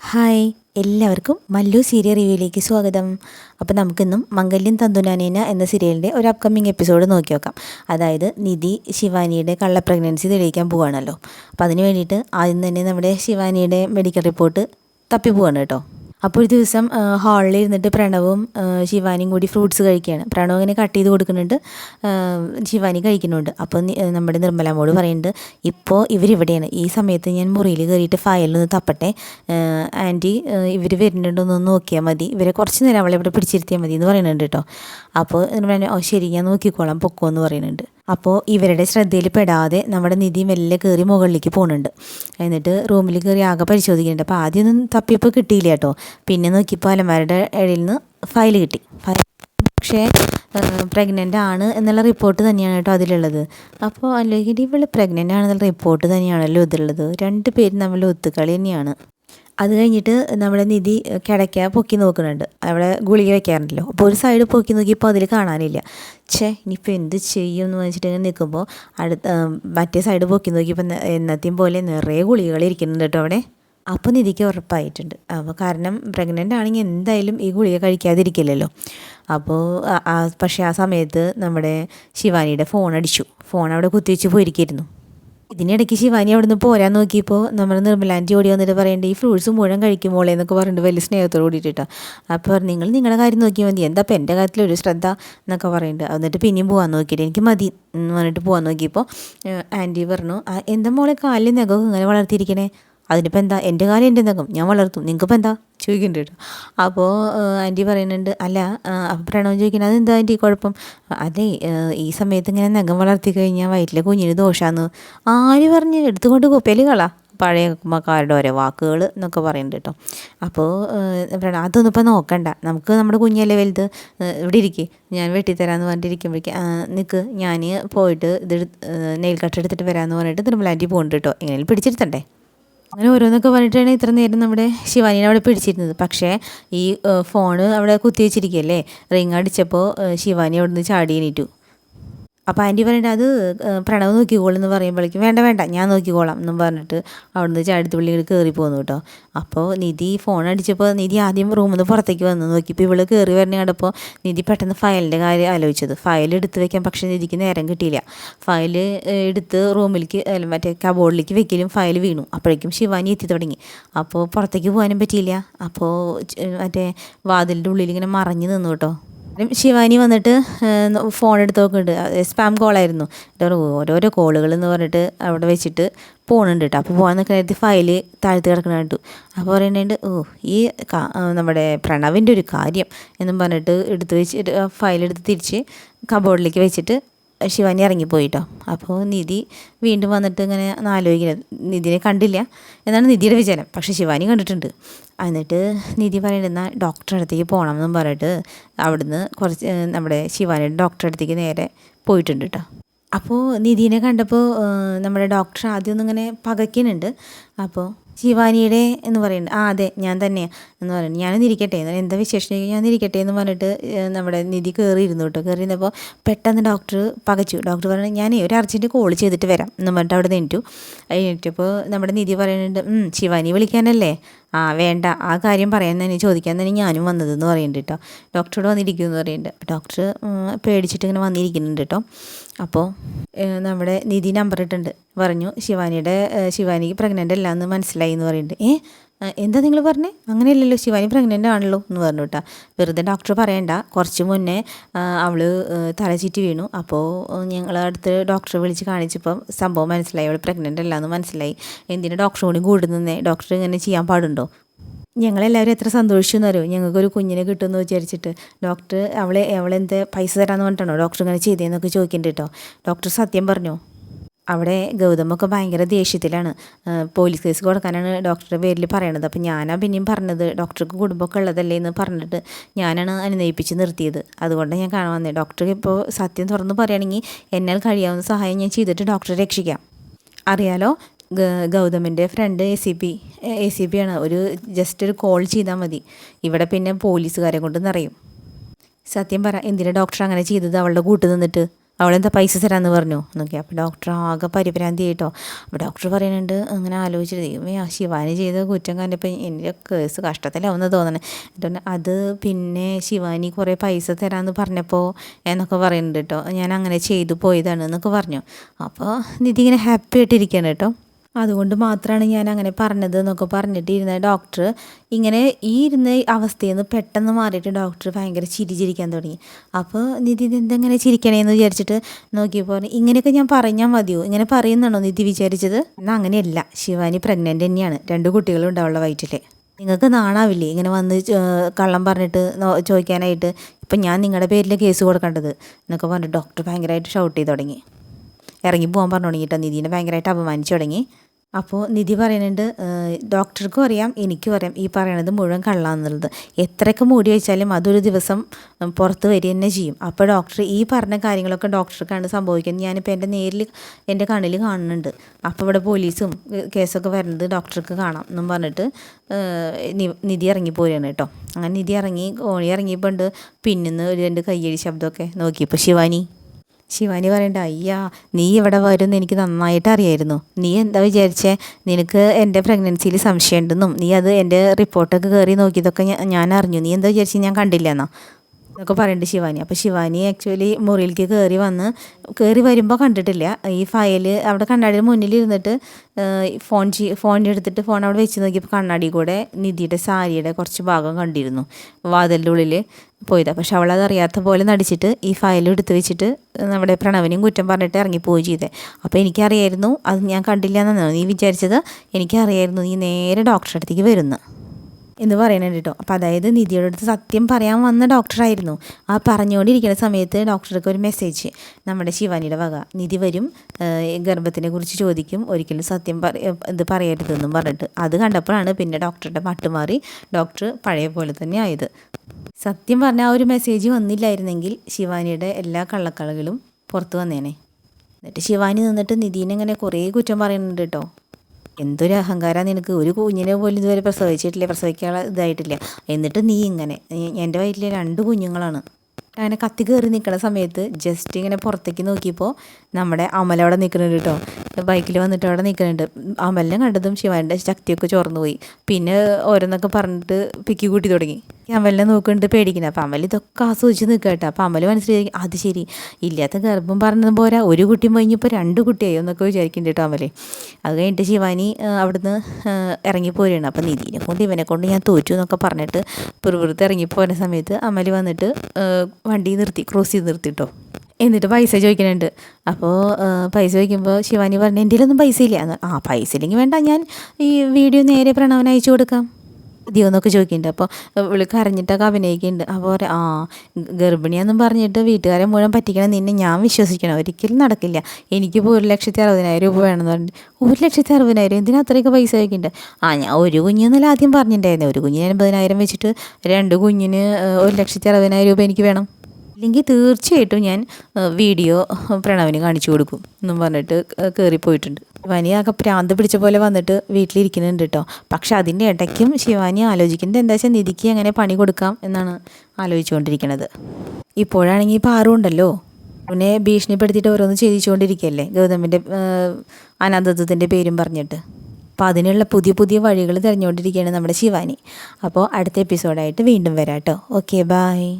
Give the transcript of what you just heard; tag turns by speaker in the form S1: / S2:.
S1: Hi എല്ലാവർക്കും Mallu serial റിവ്യൂയിലേക്ക് സ്വാഗതം. അപ്പോൾ നമുക്കിന്നും മംഗല്യം തന്തുനാനേന എന്ന സീരിയലിന്റെ ഒരു അപ്കമിങ് എപ്പിസോഡ് നോക്കി നോക്കാം. അതായത് നിധി ശിവാനിയുടെ കള്ള പ്രഗ്നൻസി തെളിയിക്കാൻ പോവുകയാണല്ലോ അപ്പോൾ അതിന് വേണ്ടിയിട്ട് ആദ്യം തന്നെ നമ്മുടെ ശിവാനിയുടെ മെഡിക്കൽ റിപ്പോർട്ട് തപ്പി പോവാണ് കേട്ടോ. അപ്പോൾ ഒരു ദിവസം ഹാളിൽ ഇരുന്നിട്ട് പ്രണവും ശിവാനിയും കൂടി ഫ്രൂട്ട്സ് കഴിക്കുകയാണ്. പ്രണവ് ഇങ്ങനെ കട്ട് ചെയ്ത് കൊടുക്കുന്നുണ്ട്. ശിവാനി കഴിക്കുന്നുണ്ട്. അപ്പോൾ നമ്മുടെ നിർമ്മലാമോട് പറയുന്നുണ്ട് ഇപ്പോൾ ഇവരിവിടെയാണ് ഈ സമയത്ത് ഞാൻ മുറിയിൽ കയറിയിട്ട് ഫയലൊന്ന് തപ്പട്ടെ. ആന്റി ഇവർ വരുന്നുണ്ടോന്ന് നോക്കിയാൽ മതി. ഇവരെ കുറച്ച് നേരം അവളെ ഇവിടെ പിടിച്ചിരുത്തിയാൽ മതി എന്ന് പറയുന്നുണ്ട് കേട്ടോ. അപ്പോൾ നിർമ്മല ഓ ശരി ഞാൻ നോക്കിക്കോളാം. പൊക്കോ എന്ന് പറയുന്നുണ്ട്. അപ്പോൾ ഇവരുടെ ശ്രദ്ധയിൽ പെടാതെ നമ്മുടെ നിധി മെല്ലെ കയറി മുകളിലേക്ക് പോകുന്നുണ്ട്. എന്നിട്ട് റൂമിൽ കയറി ആകെ പരിശോധിക്കുന്നുണ്ട്. അപ്പോൾ ആദ്യമൊന്നും തപ്പിയപ്പോൾ കിട്ടിയില്ല കേട്ടോ. പിന്നെ നോക്കിയപ്പോൾ അലമാരുടെ ഇടയിൽ നിന്ന് ഫയൽ കിട്ടി. ഫയൽ പക്ഷേ പ്രഗ്നന്റ് ആണ് എന്നുള്ള റിപ്പോർട്ട് തന്നെയാണ് കേട്ടോ അതിലുള്ളത്. അപ്പോൾ അല്ലെങ്കിൽ ഇവൾ പ്രഗ്നന്റ് ആണെന്നുള്ള റിപ്പോർട്ട് തന്നെയാണല്ലോ ഇതിലുള്ളത്. രണ്ട് പേരും തമ്മിൽ ഒത്തുകളി തന്നെയാണ്. അത് കഴിഞ്ഞിട്ട് നമ്മുടെ നിധി കിടക്ക പൊക്കി നോക്കുന്നുണ്ട്. അവിടെ ഗുളിക വെക്കാറുണ്ടല്ലോ. അപ്പോൾ ഒരു സൈഡ് പൊക്കി നോക്കിയപ്പോൾ അതിൽ കാണാനില്ല. ഛേ ഇനിയിപ്പോൾ എന്ത് ചെയ്യും എന്ന് വെച്ചിട്ട് ഇങ്ങനെ നിൽക്കുമ്പോൾ അടുത്ത മറ്റേ സൈഡ് പൊക്കി നോക്കിയപ്പോൾ എന്നത്തെയും പോലെ നിറയെ ഗുളികകൾ ഇരിക്കുന്നുണ്ട് കേട്ടോ അവിടെ. അപ്പോൾ നിധിക്ക് ഉറപ്പായിട്ടുണ്ട്. അപ്പോൾ കാരണം പ്രഗ്നന്റ് ആണെങ്കിൽ എന്തായാലും ഈ ഗുളിക കഴിക്കാതിരിക്കില്ലല്ലോ. അപ്പോൾ പക്ഷേ ആ സമയത്ത് നമ്മുടെ ശിവാനിയുടെ ഫോൺ അടിച്ചു. ഫോൺ അവിടെ കുത്തിവെച്ച് പോയിരിക്കായിരുന്നു. ഇതിനിടയ്ക്ക് ശിവാനി അവിടെ നിന്ന് പോരാൻ നോക്കിയപ്പോൾ നമ്മുടെ നിർമ്മലാന്റി ഓടി വന്നിട്ട് പറയേണ്ടത് ഈ ഫ്രൂട്ട്സ് മുഴുവൻ കഴിക്കുമോളെ എന്നൊക്കെ പറഞ്ഞിട്ട് വലിയ സ്നേഹത്തോട് കൂടിയിട്ടാ. അപ്പോൾ നിങ്ങൾ നിങ്ങളുടെ കാര്യം നോക്കിയാൽ മതി. എന്താ ഇപ്പം എന്റെ കാര്യത്തിൽ ഒരു ശ്രദ്ധ എന്നൊക്കെ പറയുന്നുണ്ട് എന്നിട്ട് പിന്നെയും പോകാൻ നോക്കിയിട്ട് എനിക്ക് മതി എന്ന് പറഞ്ഞിട്ട് പോകാൻ നോക്കിയപ്പോൾ ആന്റി പറഞ്ഞു എന്താ മോളെ കാലിൽ നഖമൊക്കെ ഇങ്ങനെ വളർത്തിയിരിക്കണേ? അതിനിപ്പോൾ എന്താ എന്റെ കാലം എന്റെ നഖം ഞാൻ വളർത്തും നിങ്ങൾക്കിപ്പോൾ എന്താ? ചോദിക്കുന്നുണ്ട് കേട്ടോ അപ്പോൾ ആന്റി പറയുന്നുണ്ട് അല്ല അപ്പം പ്രണവ് ചോദിക്കുന്നത് അതെന്താ ആന്റി കുഴപ്പം? അതെ ഈ സമയത്ത് ഇങ്ങനെ നഖം വളർത്തി കഴിഞ്ഞാൽ വയറ്റിലെ കുഞ്ഞിന് ദോഷമാണ് ആര് പറഞ്ഞ് എടുത്തുകൊണ്ട് കുപ്പയിൽ കളാ പഴയ മക്കാരുടെ ഓരോ വാക്കുകൾ എന്നൊക്കെ പറയുന്നുണ്ട് കേട്ടോ. അപ്പോൾ അതൊന്നും ഇപ്പോൾ നോക്കണ്ട. നമുക്ക് നമ്മുടെ കുഞ്ഞല്ലേ വലുത്? ഇവിടെ ഇരിക്കേ. ഞാൻ വെട്ടിത്തരാമെന്ന് പറഞ്ഞിട്ട് ഇരിക്കുമ്പോഴേക്കും നിൽക്ക് ഞാൻ പോയിട്ട് ഇത് നെയിൽ കട്ട് എടുത്തിട്ട് വരാമെന്ന് പറഞ്ഞിട്ട് തിരുമലാന്റി പോകുന്നുണ്ട് കേട്ടോ. എങ്ങനെയും പിടിച്ചിരുത്തണ്ടേ? അങ്ങനെ ഓരോന്നൊക്കെ പറഞ്ഞിട്ടാണ് ഇത്ര നേരം നമ്മുടെ ശിവാനിനെ അവിടെ പിടിച്ചിരുന്നത്. പക്ഷേ ഈ ഫോണ് അവിടെ കുത്തി വെച്ചിരിക്കുകയല്ലേ? റിങ് അടിച്ചപ്പോൾ ശിവാനി അവിടെ നിന്ന് ചാടി എണീറ്റു. അപ്പോൾ ആന്റി പറഞ്ഞിട്ട് അത് പ്രണവ് നോക്കിക്കോളെന്ന് പറയുമ്പോഴേക്കും വേണ്ട വേണ്ട ഞാൻ നോക്കിക്കോളാം എന്നും പറഞ്ഞിട്ട് അവിടുന്ന് ചാടിത്തുള്ളി ഇങ്ങോട്ട് കയറി പോന്നു കേട്ടോ. അപ്പോൾ നിധി ഫോൺ അടിച്ചപ്പോൾ നിധി ആദ്യം റൂമിൽ നിന്ന് പുറത്തേക്ക് വന്ന്. നോക്കിയപ്പോൾ ഇവൾ കയറി വരണ കണ്ടപ്പോൾ നിധി പെട്ടെന്ന് ഫയലിന്റെ കാര്യം ആലോചിച്ചത്. ഫയൽ എടുത്ത് വെക്കാൻ പക്ഷേ നിധിക്ക് നേരം കിട്ടിയില്ല. ഫയൽ എടുത്ത് റൂമിലേക്ക് മറ്റേ കബോർഡിലേക്ക് വെക്കലും ഫയൽ വീണു. അപ്പോഴേക്കും ശിവാനി എത്തി തുടങ്ങി. അപ്പോൾ പുറത്തേക്ക് പോകാനും പറ്റിയില്ല. അപ്പോൾ മറ്റേ വാതിലിന്റെ ഉള്ളിൽ ഇങ്ങനെ മറഞ്ഞു നിന്നു കേട്ടോ. ശിവാനി വന്നിട്ട് ഫോൺ എടുത്ത് നോക്കുന്നുണ്ട് സ്പാം കോളായിരുന്നു ഓരോരോ കോളുകൾ എന്ന് പറഞ്ഞിട്ട് അവിടെ വെച്ചിട്ട് പോകുന്നുണ്ട് കേട്ടോ അപ്പോൾ പോകാൻ നിൽക്കുന്ന ഫയൽ താഴ്ത്തി കിടക്കണ അപ്പോൾ പറയുന്നുണ്ട് ഓ ഈ നമ്മുടെ പ്രണവിന്റെ ഒരു കാര്യം എന്നും പറഞ്ഞിട്ട് എടുത്ത് വെച്ചിട്ട് ഫയൽ എടുത്ത് തിരിച്ച് കബോർഡിലേക്ക് വെച്ചിട്ട് ശിവാനി ഇറങ്ങിപ്പോയിട്ടോ. അപ്പോൾ നിധി വീണ്ടും വന്നിട്ട് ഇങ്ങനെ ആലോചിക്കുന്നത് നിധിനെ കണ്ടില്ല. എന്നാണ് നിധിയുടെ വിചാരം. പക്ഷേ ശിവാനി കണ്ടിട്ടുണ്ട്. എന്നിട്ട് നിധി പറയുന്ന ഡോക്ടറെ അടുത്തേക്ക് പോകണം എന്നും പറഞ്ഞിട്ട് അവിടുന്ന് കുറച്ച് നമ്മുടെ ശിവാനിയുടെ ഡോക്ടറെ അടുത്തേക്ക് നേരെ പോയിട്ടുണ്ട് കേട്ടോ അപ്പോൾ നിധീനെ കണ്ടപ്പോൾ നമ്മുടെ ഡോക്ടർ ആദ്യം ഒന്നിങ്ങനെ പകയ്ക്കുന്നുണ്ട്. അപ്പോൾ ശിവാനിയുടെ എന്ന് പറയുന്നത് ആ അതെ ഞാൻ തന്നെയാണ് എന്ന് പറയുന്നത് ഞാനൊന്ന് ഇരിക്കട്ടെ എന്താ വിശേഷം ഞാൻ ഇരിക്കട്ടെ എന്ന് പറഞ്ഞിട്ട് നമ്മുടെ നിധി കയറി ഇരുന്നു കേട്ടോ. കയറി ഇരുന്നപ്പോൾ പെട്ടെന്ന് ഡോക്ടർ പകച്ചു. ഡോക്ടർ പറഞ്ഞു ഞാൻ ഒരു അർജന്റ് കോൾ ചെയ്തിട്ട് വരാം. എന്ന് പറഞ്ഞിട്ട് അവിടെ നിന്നിട്ടു എന്നിട്ടപ്പോൾ നമ്മുടെ നിധി പറയുന്നുണ്ട് "ഉം, ശിവാനി വിളിക്കാനല്ലേ? ആ വേണ്ട ആ കാര്യം പറയാൻ തന്നെ ചോദിക്കാൻ തന്നെ ഞാനും വന്നത് എന്ന് പറയുന്നുണ്ട് കേട്ടോ. ഡോക്ടറോട് വന്നിരിക്കുമെന്ന് പറയുന്നുണ്ട്. ഡോക്ടർ പേടിച്ചിട്ട് ഇങ്ങനെ വന്നിരിക്കുന്നുണ്ട് കേട്ടോ. അപ്പോൾ നമ്മുടെ നിധി നമ്പർ ഇട്ടുണ്ട് പറഞ്ഞു ശിവാനിയുടെ ശിവാനിക്ക് പ്രഗ്നന്റ് അല്ല എന്ന് മനസ്സിലായി എന്ന് പറയുന്നുണ്ട് ഏ എന്താ നിങ്ങൾ പറഞ്ഞേ? അങ്ങനെയല്ലല്ലോ ശിവാനി പ്രഗ്നന്റ് ആണല്ലോ എന്ന് പറഞ്ഞു കേട്ടോ വെറുതെ ഡോക്ടർ പറയണ്ട. കുറച്ച് മുന്നേ അവൾ തലചീറ്റി തല ചുറ്റി വീണു. അപ്പോൾ ഞങ്ങൾ അടുത്ത് ഡോക്ടറെ വിളിച്ച് കാണിച്ചപ്പോൾ സംഭവം മനസ്സിലായി. അവൾ പ്രഗ്നന്റ് അല്ല എന്ന് മനസ്സിലായി. എന്തിനാണ് ഡോക്ടർ കൂടി കൂടുന്നേ? ഡോക്ടർ ഇങ്ങനെ ചെയ്യാൻ പാടുണ്ടോ? ഞങ്ങളെല്ലാവരും എത്ര സന്തോഷിച്ചു എന്നറിയോ ഞങ്ങൾക്കൊരു കുഞ്ഞിനെ കിട്ടുമെന്ന് വിചാരിച്ചിട്ട്. ഡോക്ടർ അവളെ അവളെന്ത് പൈസ തരാമെന്ന് പറഞ്ഞിട്ടാണോ ഡോക്ടർ ഇങ്ങനെ ചെയ്തതെന്നൊക്കെ ചോദിക്കുന്നുണ്ട് കേട്ടോ. ഡോക്ടർ സത്യം പറഞ്ഞു? അവിടെ ഗൗതമൊക്കെ ഭയങ്കര ദേഷ്യത്തിലാണ്. പോലീസ് കേസ് കൊടുക്കാനാണ് ഡോക്ടറുടെ പേരിൽ പറയണത്. അപ്പം ഞാനാ പിന്നെയും പറഞ്ഞത് ഡോക്ടർക്ക് കുടുംബമൊക്കെ ഉള്ളതല്ലേ എന്ന് പറഞ്ഞിട്ട് ഞാനാണ് അനുനയിപ്പിച്ച് നിർത്തിയത്. അതുകൊണ്ട് ഞാൻ കാണാൻ വന്നത് ഡോക്ടർക്ക് ഇപ്പോൾ സത്യം തുറന്ന് പറയുകയാണെങ്കിൽ എന്നാൽ കഴിയാവുന്ന സഹായം ഞാൻ ചെയ്തിട്ട് ഡോക്ടറെ രക്ഷിക്കാം. അറിയാലോ? ഗൗതമിന്റെ friend A C P A C P ആണ്. ഒരു ജസ്റ്റ് ഒരു കോൾ ചെയ്താൽ മതി. ഇവിടെ പിന്നെ പോലീസുകാരെ കൊണ്ട് നിറയും. സത്യം പറ എന്തിനാ ഡോക്ടർ അങ്ങനെ ചെയ്തത്? അവളുടെ കൂട്ട് നിന്നിട്ട്. അവളെന്താ പൈസ തരാമെന്ന് പറഞ്ഞു. നോക്കി അപ്പോൾ ഡോക്ടർ ആകെ പരിഭ്രാന്തി ആയിട്ടോ അപ്പോൾ ഡോക്ടർ പറയുന്നുണ്ട് അങ്ങനെ ആലോചിച്ചിട്ട് ദൈവമേ ആ ശിവാനി ചെയ്ത കുറ്റം കണ്ടപ്പോൾ എന്റെ കേസ് കഷ്ടത്തിലാവുന്ന തോന്നണേ. എന്നിട്ട് അത് പിന്നെ ശിവാനി കുറേ പൈസ തരാമെന്ന് പറഞ്ഞപ്പോൾ എന്നൊക്കെ പറയുന്നുണ്ട് കേട്ടോ ഞാൻ അങ്ങനെ ചെയ്തു പോയതാണ് എന്നൊക്കെ പറഞ്ഞു. അപ്പോൾ നിധി ഇങ്ങനെ ഹാപ്പി ആയിട്ടിരിക്കുകയാണ് കേട്ടോ അതുകൊണ്ട് മാത്രമാണ് ഞാൻ അങ്ങനെ പറഞ്ഞത് എന്നൊക്കെ പറഞ്ഞിട്ട് ഇരുന്ന ഡോക്ടർ ഇങ്ങനെ ഈ ഇരുന്ന അവസ്ഥയിൽ നിന്ന് പെട്ടെന്ന് മാറിയിട്ട് ഡോക്ടർ ഭയങ്കര ചിരി ചിരിക്കാൻ തുടങ്ങി. അപ്പോൾ നിധി എന്തെങ്ങനെ ചിരിക്കണേന്ന് വിചാരിച്ചിട്ട് നോക്കിയപ്പോൾ ഇങ്ങനെയൊക്കെ ഞാൻ പറഞ്ഞാൽ മതിയോ? ഇങ്ങനെ പറയുന്നുണ്ടോ നിധി വിചാരിച്ചത്? എന്നാൽ അങ്ങനെയല്ല. ശിവാനി പ്രഗ്നന്റ് തന്നെയാണ്. രണ്ട് കുട്ടികളും ഉണ്ടാവുള്ള വയറ്റിൽ നിങ്ങൾക്ക് നാണാവില്ലേ ഇങ്ങനെ വന്ന് കള്ളം പറഞ്ഞിട്ട് ചോദിക്കാനായിട്ട്? ഇപ്പം ഞാൻ നിങ്ങളുടെ പേരിൽ കേസ് കൊടുക്കേണ്ടത്. എന്നൊക്കെ പറഞ്ഞിട്ട് ഡോക്ടർ ഭയങ്കരമായിട്ട് ഷൗട്ട് ചെയ്ത് തുടങ്ങി. ഇറങ്ങി പോകാൻ പറഞ്ഞു തുടങ്ങിയിട്ട് നിധീനെ ഭയങ്കരമായിട്ട് അപമാനിച്ചു തുടങ്ങി. അപ്പോൾ നിധി പറയുന്നുണ്ട് ഡോക്ടർക്കും അറിയാം എനിക്കും അറിയാം ഈ പറയണത് മുഴുവൻ കള്ളാന്നുള്ളത്. എത്രയൊക്കെ മൂടി വെച്ചാലും അതൊരു ദിവസം പുറത്ത് വരിക തന്നെ ചെയ്യും. അപ്പോൾ ഡോക്ടർ ഈ പറഞ്ഞ കാര്യങ്ങളൊക്കെ ഡോക്ടർക്കാണ് സംഭവിക്കുന്നത്. ഞാനിപ്പോൾ എന്റെ നേരിൽ എന്റെ കണ്ണിൽ കാണുന്നുണ്ട്. അപ്പോൾ ഇവിടെ പോലീസും കേസൊക്കെ വരുന്നത് ഡോക്ടർക്ക് കാണാം എന്നും പറഞ്ഞിട്ട് നിധി ഇറങ്ങി പോരുകയാണ് കേട്ടോ. അങ്ങനെ നിധി ഇറങ്ങി കോണി ഇറങ്ങിയപ്പോൾ ഉണ്ട്. പിന്നിന്ന് ഒരു രണ്ട് കയ്യടി ശബ്ദമൊക്കെ നോക്കിയപ്പോൾ ശിവാനി. ശിവാനി പറയണ്ട അയ്യാ നീ ഇവിടെ വരുമെന്ന് എനിക്ക് നന്നായിട്ട് അറിയായിരുന്നു. നീ എന്താ വിചാരിച്ചേ? നിനക്ക് എന്റെ പ്രഗ്നൻസിയിൽ സംശയമുണ്ടെന്നും നീ അത് എന്റെ റിപ്പോർട്ടൊക്കെ കയറി നോക്കിയതൊക്കെ ഞാൻ അറിഞ്ഞു നീ എന്താ വിചാരിച്ചു? ഞാൻ കണ്ടില്ല എന്നാ എന്നൊക്കെ പറയുന്നുണ്ട് ശിവാനി. അപ്പോൾ ശിവാനി ആക്ച്വലി മുറിയിലേക്ക് കയറി വന്ന് കയറി വരുമ്പോൾ കണ്ടിട്ടില്ല. ഈ ഫയൽ അവിടെ കണ്ണാടിയുടെ മുന്നിൽ ഇരുന്നിട്ട് ഫോൺ ഫോൺ എടുത്തിട്ട് ഫോൺ അവിടെ വെച്ച് നോക്കിയപ്പോൾ കണ്ണാടി കൂടെ നിധിയുടെ സാരിയുടെ കുറച്ച് ഭാഗം കണ്ടിരുന്നു വാതിലിന്റെ ഉള്ളിൽ പോയതാണ് പക്ഷെ അവളത് അറിയാത്ത പോലെ നടിച്ചിട്ട് ഈ ഫയൽ എടുത്ത് വെച്ചിട്ട് നമ്മുടെ പ്രണവനെയും കുറ്റം പറഞ്ഞിട്ട് ഇറങ്ങിപ്പോയി ചെയ്തേ. അപ്പോൾ എനിക്കറിയായിരുന്നു അത് ഞാൻ കണ്ടില്ല എന്നാണ് നീ വിചാരിച്ചത്. എനിക്കറിയായിരുന്നു നീ നേരെ ഡോക്ടറെ അടുത്തേക്ക് വരുന്നു. എന്ന് പറയുന്നുണ്ട് കേട്ടോ. അപ്പോൾ അതായത് നിധിയുടെ അടുത്ത് സത്യം പറയാൻ വന്ന ഡോക്ടറായിരുന്നു ആ പറഞ്ഞുകൊണ്ടിരിക്കുന്ന സമയത്ത് ഡോക്ടർക്ക് ഒരു മെസ്സേജ് നമ്മുടെ ശിവാനിയുടെ വക. നിധി വരും ഗർഭത്തിനെ കുറിച്ച് ചോദിക്കും ഒരിക്കലും സത്യം ഇത് പറയരുതെന്നും പറഞ്ഞിട്ട്. അത് കണ്ടപ്പോഴാണ് പിന്നെ ഡോക്ടറുടെ മട്ടുമാറി ഡോക്ടർ പഴയ പോലെ തന്നെ ആയത്. സത്യം പറഞ്ഞ ആ ഒരു മെസ്സേജ് വന്നില്ലായിരുന്നെങ്കിൽ ശിവാനിയുടെ എല്ലാ കള്ളക്കളകളും പുറത്തു വന്നേനെ. എന്നിട്ട് ശിവാനി നിന്നിട്ട് നിധീനെ ഇങ്ങനെ കുറേ കുറ്റം പറയുന്നുണ്ട് കേട്ടോ. എന്തൊരു അഹങ്കാരം നിനക്ക്? ഒരു കുഞ്ഞിനെ പോലും ഇതുവരെ പ്രസവിച്ചിട്ടില്ല പ്രസവിക്കാനുള്ള ഇതായിട്ടില്ല. എന്നിട്ട് നീ ഇങ്ങനെ എന്റെ വയറ്റിലെ രണ്ട് കുഞ്ഞുങ്ങളാണ്. അങ്ങനെ കത്തി കയറി നിൽക്കുന്ന സമയത്ത് ജസ്റ്റ് ഇങ്ങനെ പുറത്തേക്ക് നോക്കിയപ്പോൾ നമ്മുടെ അമലവിടെ നിൽക്കുന്നുണ്ട് കേട്ടോ. ബൈക്കിൽ വന്നിട്ട് അവിടെ നിൽക്കുന്നുണ്ട് അമലിനെ കണ്ടതും ശിവാന്റെ ശക്തിയൊക്കെ ചോർന്നു പോയി പിന്നെ ഓരോന്നൊക്കെ പറഞ്ഞിട്ട് പിക്കി കൂട്ടി തുടങ്ങി. അമലിനെ നോക്കുന്നുണ്ട് പേടിക്കുന്നത് അപ്പം അമൽ ഇതൊക്കെ ആസ്വദിച്ച് നിൽക്കുക കേട്ടോ. അപ്പം അമൽ മനസ്സിലായി അത് ശരി. ഇല്ലാത്ത ഗർഭം പറഞ്ഞത് പോരാ. ഒരു കുട്ടി കഴിഞ്ഞപ്പോൾ രണ്ട് കുട്ടിയായി എന്നൊക്കെ വിചാരിക്കുന്നുണ്ട് കേട്ടോ അമലെ അത് കഴിഞ്ഞിട്ട് ശിവാനി അവിടുന്ന് ഇറങ്ങിപ്പോരുകയാണ് അപ്പം നിധിനെ കൊണ്ട് ഇവനെ കൊണ്ട് ഞാൻ തോറ്റു എന്നൊക്കെ പറഞ്ഞിട്ട് പുറപുറത്ത് ഇറങ്ങിപ്പോരുന്ന സമയത്ത് അമൽ വന്നിട്ട് വണ്ടി നിർത്തി ക്രോസ് ചെയ്ത് നിർത്തിട്ടോ എന്നിട്ട് പൈസ ചോദിക്കുന്നുണ്ട്. അപ്പോൾ പൈസ ചോദിക്കുമ്പോൾ ശിവാനി പറഞ്ഞു എന്റെ ഒന്നും പൈസ ഇല്ല ആ പൈസ ഇല്ലെങ്കിൽ വേണ്ട. ഞാൻ ഈ വീഡിയോ നേരെ പ്രണവന് അയച്ചു കൊടുക്കാം. മതിയോ എന്നൊക്കെ ചോദിക്കുന്നുണ്ട് അപ്പോൾ ഇവൾ കരഞ്ഞിട്ടൊക്കെ അഭിനയിക്കുന്നുണ്ട്. അപ്പോൾ ആ ഗർഭിണിയെന്നും പറഞ്ഞിട്ട് വീട്ടുകാരെ മുഴുവൻ പറ്റിക്കണം നിന്നെ ഞാൻ വിശ്വസിക്കണം. ഒരിക്കലും നടക്കില്ല. എനിക്കിപ്പോൾ ഒരു ലക്ഷത്തി അറുപതിനായിരം രൂപ വേണമെന്ന് പറഞ്ഞിട്ട്. ഒരു ലക്ഷത്തി അറുപതിനായിരം? എന്തിനാ അത്രയൊക്കെ പൈസ വയ്ക്കുന്നുണ്ട് ആ ഞാൻ ഒരു കുഞ്ഞെന്നല്ല ആദ്യം പറഞ്ഞിട്ടുണ്ടായിരുന്നു. ഒരു കുഞ്ഞിന് എൺപതിനായിരം വെച്ചിട്ട് രണ്ട് കുഞ്ഞിന് ഒരു ലക്ഷത്തി അറുപതിനായിരം രൂപ എനിക്ക് വേണം. ഇല്ലെങ്കിൽ തീർച്ചയായിട്ടും ഞാൻ വീഡിയോ പ്രണവിന് കാണിച്ചു കൊടുക്കും എന്നും പറഞ്ഞിട്ട് കയറിപ്പോയിട്ടുണ്ട് ശിവാനിയാകെ പ്രാന്ത് പിടിച്ച പോലെ വന്നിട്ട് വീട്ടിലിരിക്കുന്നുണ്ട് കേട്ടോ പക്ഷെ അതിന്റെ ഇടയ്ക്കും ശിവാനി ആലോചിക്കുന്നത് എന്താ വെച്ചാൽ നിധിക്ക് എങ്ങനെ പണി കൊടുക്കാം എന്നാണ് ആലോചിച്ചുകൊണ്ടിരിക്കുന്നത് ഇപ്പോഴാണെങ്കിൽ പാറുണ്ടല്ലോ ഉണ്ടല്ലോ. പിന്നെ ഭീഷണിപ്പെടുത്തിയിട്ട് ഓരോന്ന് ചെയ്യിച്ചുകൊണ്ടിരിക്കുകയല്ലേ ഗൗതമിന്റെ അനാഥത്വത്തിന്റെ പേരും പറഞ്ഞിട്ട്. അപ്പോൾ അതിനുള്ള പുതിയ പുതിയ വഴികൾ തിരഞ്ഞുകൊണ്ടിരിക്കുകയാണ് നമ്മുടെ ശിവാനി. അപ്പോൾ അടുത്ത എപ്പിസോഡായിട്ട് വീണ്ടും വരാം കേട്ടോ ഓക്കെ ബായ്